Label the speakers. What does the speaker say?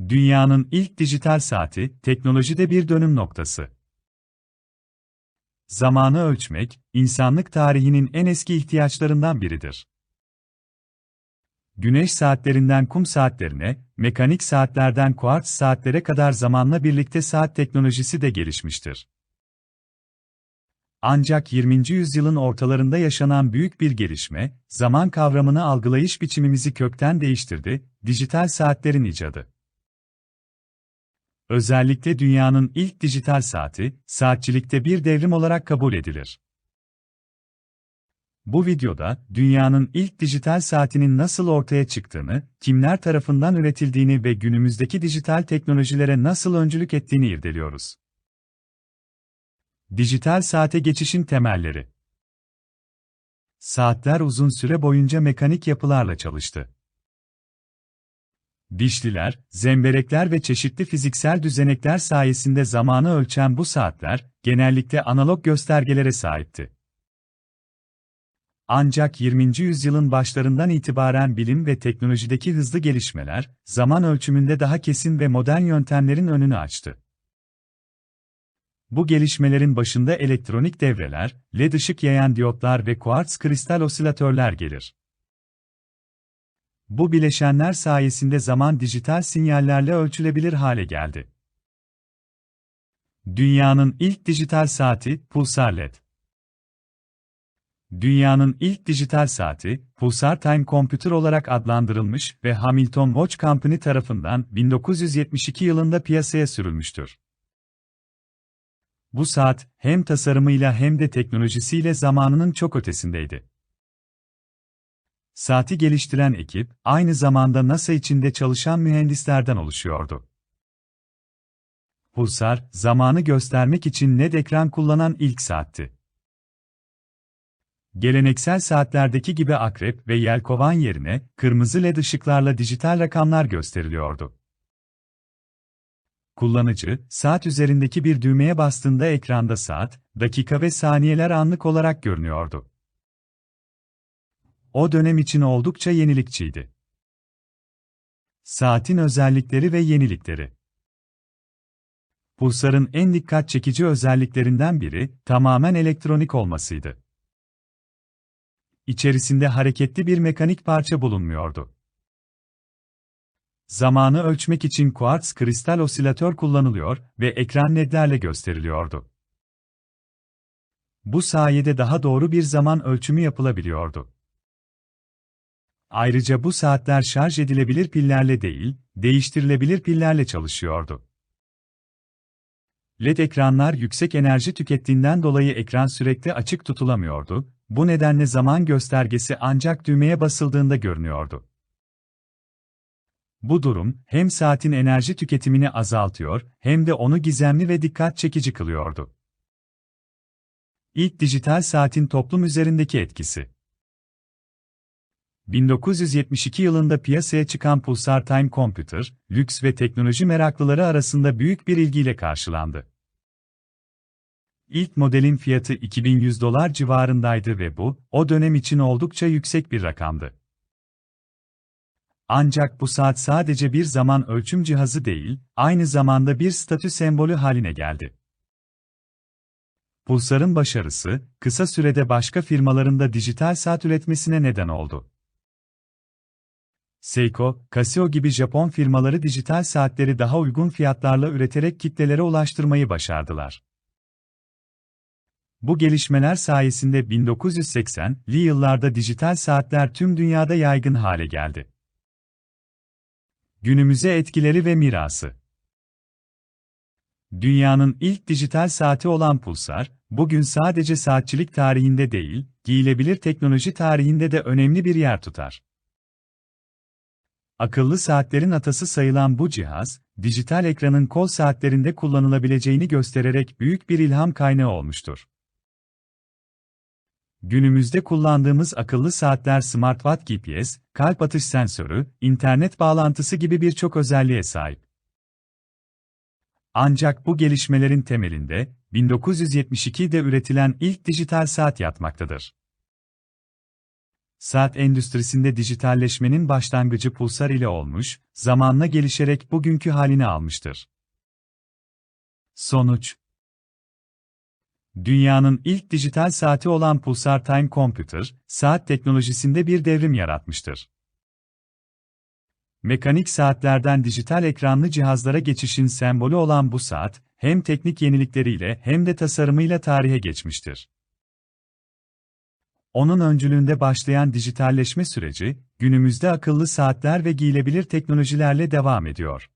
Speaker 1: Dünyanın ilk dijital saati, teknolojide bir dönüm noktası. Zamanı ölçmek, insanlık tarihinin en eski ihtiyaçlarından biridir. Güneş saatlerinden kum saatlerine, mekanik saatlerden kuartz saatlere kadar zamanla birlikte saat teknolojisi de gelişmiştir. Ancak 20. yüzyılın ortalarında yaşanan büyük bir gelişme, zaman kavramını algılayış biçimimizi kökten değiştirdi, dijital saatlerin icadı. Özellikle dünyanın ilk dijital saati, saatçilikte bir devrim olarak kabul edilir. Bu videoda, dünyanın ilk dijital saatinin nasıl ortaya çıktığını, kimler tarafından üretildiğini ve günümüzdeki dijital teknolojilere nasıl öncülük ettiğini irdeliyoruz. Dijital saate geçişin temelleri Saatler uzun süre boyunca mekanik yapılarla çalıştı. Dişliler, zemberekler ve çeşitli fiziksel düzenekler sayesinde zamanı ölçen bu saatler, genellikle analog göstergelere sahipti. Ancak 20. yüzyılın başlarından itibaren bilim ve teknolojideki hızlı gelişmeler, zaman ölçümünde daha kesin ve modern yöntemlerin önünü açtı. Bu gelişmelerin başında elektronik devreler, led ışık yayan diyotlar ve kuartz kristal osilatörler gelir. Bu bileşenler sayesinde zaman dijital sinyallerle ölçülebilir hale geldi. Dünyanın ilk dijital saati, pulsar led. Dünyanın ilk dijital saati, Pulsar Time Computer olarak adlandırılmış ve Hamilton Watch Company tarafından 1972 yılında piyasaya sürülmüştür. Bu saat, hem tasarımıyla hem de teknolojisiyle zamanının çok ötesindeydi. Saati geliştiren ekip, aynı zamanda NASA içinde çalışan mühendislerden oluşuyordu. Pulsar, zamanı göstermek için LED ekran kullanan ilk saatti. Geleneksel saatlerdeki gibi akrep ve yelkovan yerine, kırmızı led ışıklarla dijital rakamlar gösteriliyordu. Kullanıcı, saat üzerindeki bir düğmeye bastığında ekranda saat, dakika ve saniyeler anlık olarak görünüyordu. O dönem için oldukça yenilikçiydi. Saatin özellikleri ve yenilikleri Pulsarın en dikkat çekici özelliklerinden biri, tamamen elektronik olmasıydı. İçerisinde hareketli bir mekanik parça bulunmuyordu. Zamanı ölçmek için kuartz kristal osilatör kullanılıyor ve ekran ledlerle gösteriliyordu. Bu sayede daha doğru bir zaman ölçümü yapılabiliyordu. Ayrıca bu saatler şarj edilebilir pillerle değil, değiştirilebilir pillerle çalışıyordu. LED ekranlar yüksek enerji tükettiğinden dolayı ekran sürekli açık tutulamıyordu, bu nedenle zaman göstergesi ancak düğmeye basıldığında görünüyordu. Bu durum, hem saatin enerji tüketimini azaltıyor, hem de onu gizemli ve dikkat çekici kılıyordu. İlk dijital saatin toplum üzerindeki etkisi 1972 yılında piyasaya çıkan Pulsar Time Computer, lüks ve teknoloji meraklıları arasında büyük bir ilgiyle karşılandı. İlk modelin fiyatı 2100 dolar civarındaydı ve bu, o dönem için oldukça yüksek bir rakamdı. Ancak bu saat sadece bir zaman ölçüm cihazı değil, aynı zamanda bir statü sembolü haline geldi. Pulsar'ın başarısı, kısa sürede başka firmaların da dijital saat üretmesine neden oldu. Seiko, Casio gibi Japon firmaları dijital saatleri daha uygun fiyatlarla üreterek kitlelere ulaştırmayı başardılar. Bu gelişmeler sayesinde 1980'li yıllarda dijital saatler tüm dünyada yaygın hale geldi. Günümüze etkileri ve mirası Dünyanın ilk dijital saati olan Pulsar, bugün sadece saatçilik tarihinde değil, giyilebilir teknoloji tarihinde de önemli bir yer tutar. Akıllı saatlerin atası sayılan bu cihaz, dijital ekranın kol saatlerinde kullanılabileceğini göstererek büyük bir ilham kaynağı olmuştur. Günümüzde kullandığımız akıllı saatler smartwatch GPS, kalp atış sensörü, internet bağlantısı gibi birçok özelliğe sahip. Ancak bu gelişmelerin temelinde 1972'de üretilen ilk dijital saat yatmaktadır. Saat endüstrisinde dijitalleşmenin başlangıcı pulsar ile olmuş, zamanla gelişerek bugünkü halini almıştır. Sonuç Dünyanın ilk dijital saati olan Pulsar Time Computer, saat teknolojisinde bir devrim yaratmıştır. Mekanik saatlerden dijital ekranlı cihazlara geçişin sembolü olan bu saat, hem teknik yenilikleriyle hem de tasarımıyla tarihe geçmiştir. Onun öncülüğünde başlayan dijitalleşme süreci, günümüzde akıllı saatler ve giyilebilir teknolojilerle devam ediyor.